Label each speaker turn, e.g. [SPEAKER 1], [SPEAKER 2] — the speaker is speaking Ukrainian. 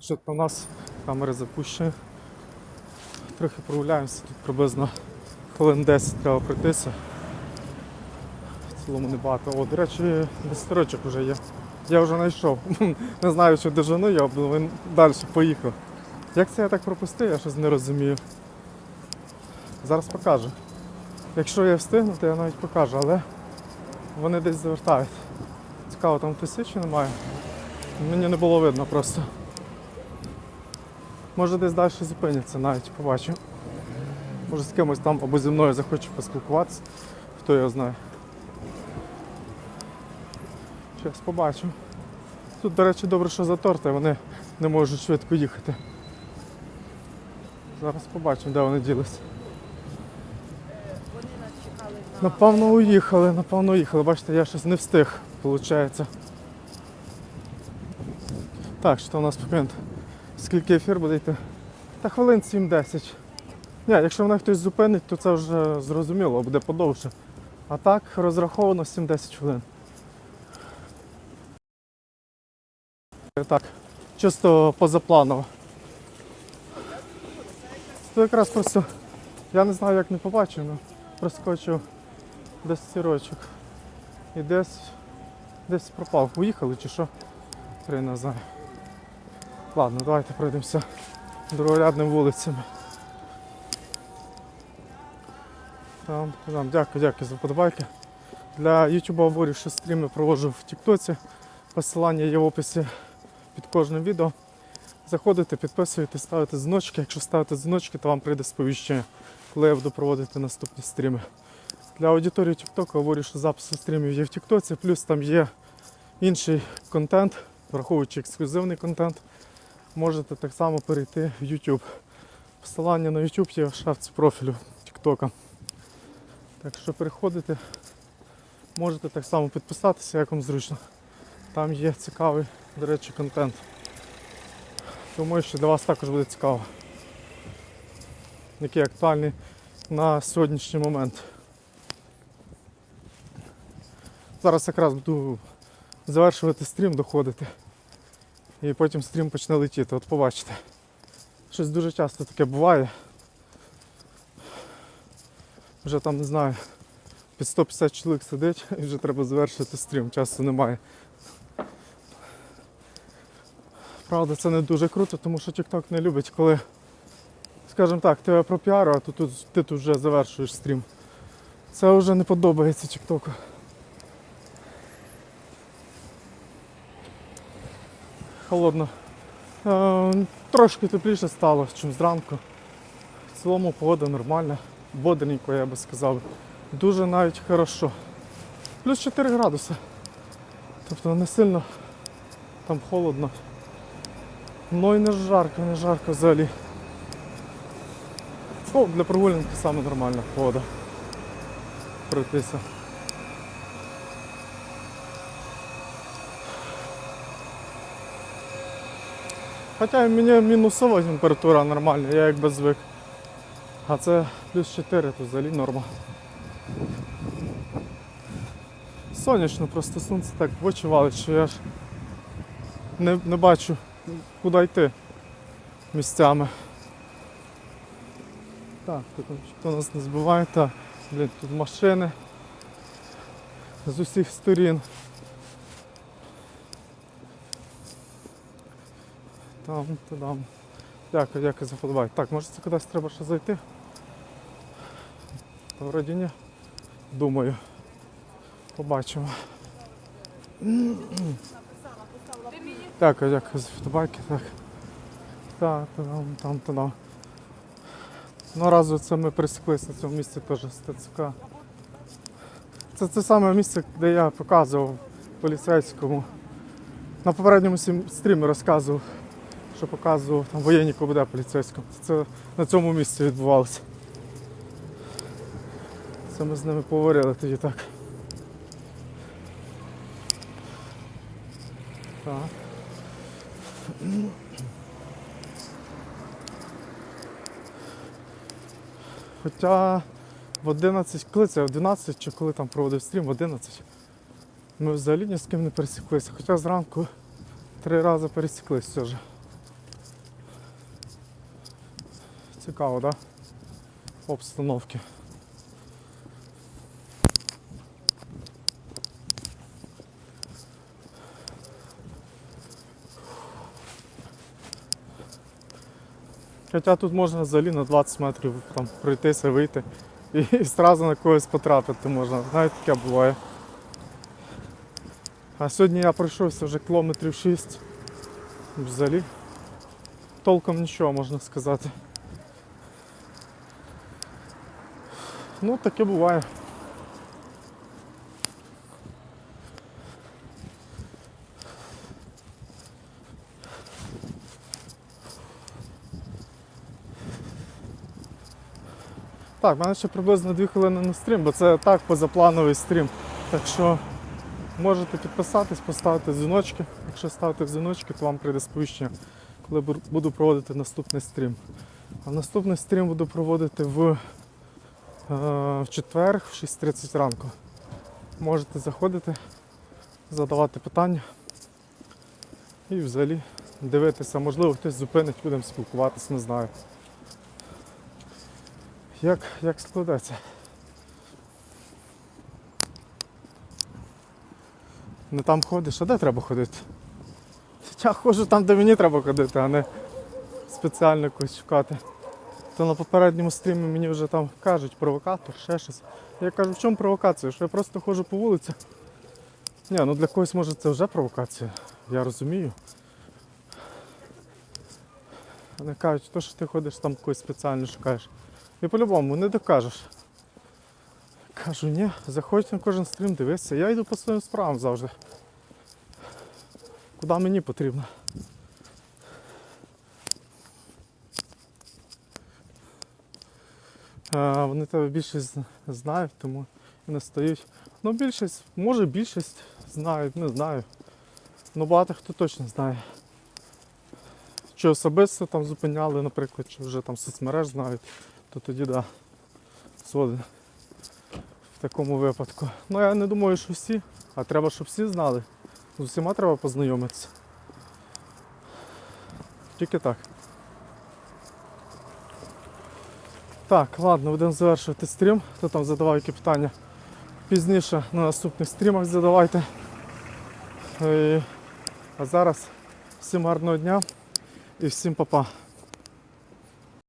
[SPEAKER 1] Що у нас камери запущені. Трохи прогуляємося, тут приблизно хвилин 10 треба пройтися. В цілому небагато. О, до речі, десятирочок вже є. Я вже знайшов. Не знаю, що дожену я, він далі поїхав. Як це я так пропустив, я щось не розумію. Зараз покажу. Якщо я встигну, то я навіть покажу, але вони десь завертають. Цікаво, там чи немає. Мені не було видно просто. Може десь далі зупиняться навіть побачу. Може з кимось там або зі мною захоче поспілкуватися, хто його знає. Щас побачу. Тут, до речі, добре, що заторте, вони не можуть швидко їхати. Зараз побачимо, де вони ділися. Напевно, уїхали, напевно, уїхали. Бачите, я щось не встиг, виходить. Так, що у нас покинт? Скільки ефір буде йти? Та хвилин 7-10. Ні, якщо мене хтось зупинить, то це вже зрозуміло, буде подовше. А так розраховано 7-10 хвилин. Так, чисто позапланово. То якраз просто я не знаю, як не побачив, але проскочив десь сірочок. І десь десь пропав. Уїхали чи що? Три не знаю. Ладно, давайте пройдемося другорядними вулицями. Там, там, дякую, дякую за подобайки. Для YouTube говорю, що стріми проводжу в Тіктоці. Посилання є в описі під кожним відео. Заходите, підписуєте, ставите дзвіночки. Якщо ставите дзвіночки, то вам прийде сповіщення, коли я буду проводити наступні стріми. Для аудиторії TikTok говорю, що записи стрімів є в Тіктоці, плюс там є інший контент, враховуючи ексклюзивний контент. Можете так само перейти в YouTube. Посилання на YouTube є в шапці профілю TikTok. Так що переходите, можете так само підписатися, як вам зручно. Там є цікавий, до речі, контент. Думаю, що для вас також буде цікаво. Який актуальний на сьогоднішній момент. Зараз якраз буду завершувати стрім, доходити. І потім стрім почне летіти. От побачите. Щось дуже часто таке буває. Вже там не знаю, під 150 чоловік сидить і вже треба завершити стрім, часу немає. Правда, це не дуже круто, тому що TikTok не любить, коли, скажімо так, тебе про піару, а тут, тут, ти тут вже завершуєш стрім. Це вже не подобається TikTok. Холодно. Е, трошки тепліше стало, ніж зранку. В цілому погода нормальна, бодренько, я би сказав. Дуже навіть хорошо. Плюс 4 градуси. Тобто не сильно там холодно. Ну і не жарко, не жарко взагалі. О, для прогулянки саме нормальна погода. Пройтися. Хоча мені мінусова температура нормальна, я якби звик. А це плюс 4, то взагалі норма. Сонячно, просто сонце так в валить, що я ж не, не бачу, куди йти місцями. Так, тут ніхто нас не збиває, так, блін, тут машини з усіх сторін. Там, там. Дякую, дякую за подобай. Так, може це кудись треба ще зайти? Та вроді ні. Думаю. Побачимо. Дякую, дякую за фотобайки. Так. Так, там, там, там. Ну разу це ми пересіклися на цьому місці теж з ТЦК. Це це саме місце, де я показував поліцейському. На попередньому стрімі розказував, що показував там воєнні КБД поліцейському. Це на цьому місці відбувалося. Це ми з ними поговорили тоді так. Так. Хоча в 11, коли це в 11 чи коли там проводив стрім, в 11. Ми взагалі ні з ким не пересіклися. Хоча зранку три рази пересіклися все ж. Цікаво? Да? Обстановки. Хоча тут можна взагалі на 20 метрів там пройтися, вийти і, і одразу на когось потрапити можна. Навіть таке буває. А сьогодні я пройшовся вже кілометрів 6. Взагалі. Толком нічого можна сказати. Ну, таке буває. Так, в мене ще приблизно 2 хвилини на стрім, бо це так позаплановий стрім. Так що можете підписатись, поставити дзвіночки. Якщо ставите дзвіночки, то вам прийде сповіщення, коли буду проводити наступний стрім. А наступний стрім буду проводити в, в четвер в 6.30 ранку. Можете заходити, задавати питання і взагалі дивитися, можливо, хтось зупинить, будемо спілкуватися, не знаю. Як, як складеться? Не там ходиш, а де треба ходити? Я ходжу там, де мені треба ходити, а не спеціально когось шукати. То на попередньому стрімі мені вже там кажуть провокатор, ще щось. Я кажу, в чому провокація? Що я просто ходжу по вулиці. Ні, ну для когось може це вже провокація, я розумію. Вони кажуть, то що ти ходиш там когось спеціально шукаєш. І по-любому не докажеш. Кажу, ні, заходь на кожен стрім, дивися. Я йду по своїм справам завжди. Куди мені потрібно. Вони тебе більшість знають, тому і не стають. Ну, більшість, може більшість знають, не знаю. Ну багато хто точно знає. Чи особисто там зупиняли, наприклад, чи вже там соцмереж знають, то тоді да, згоден в такому випадку. Ну я не думаю, що всі, а треба, щоб всі знали. З усіма треба познайомитися. Тільки так. Так, ладно, будемо завершувати стрім. Хто там задавав які питання пізніше на наступних стрімах задавайте. І... А зараз всім гарного дня і всім па-па.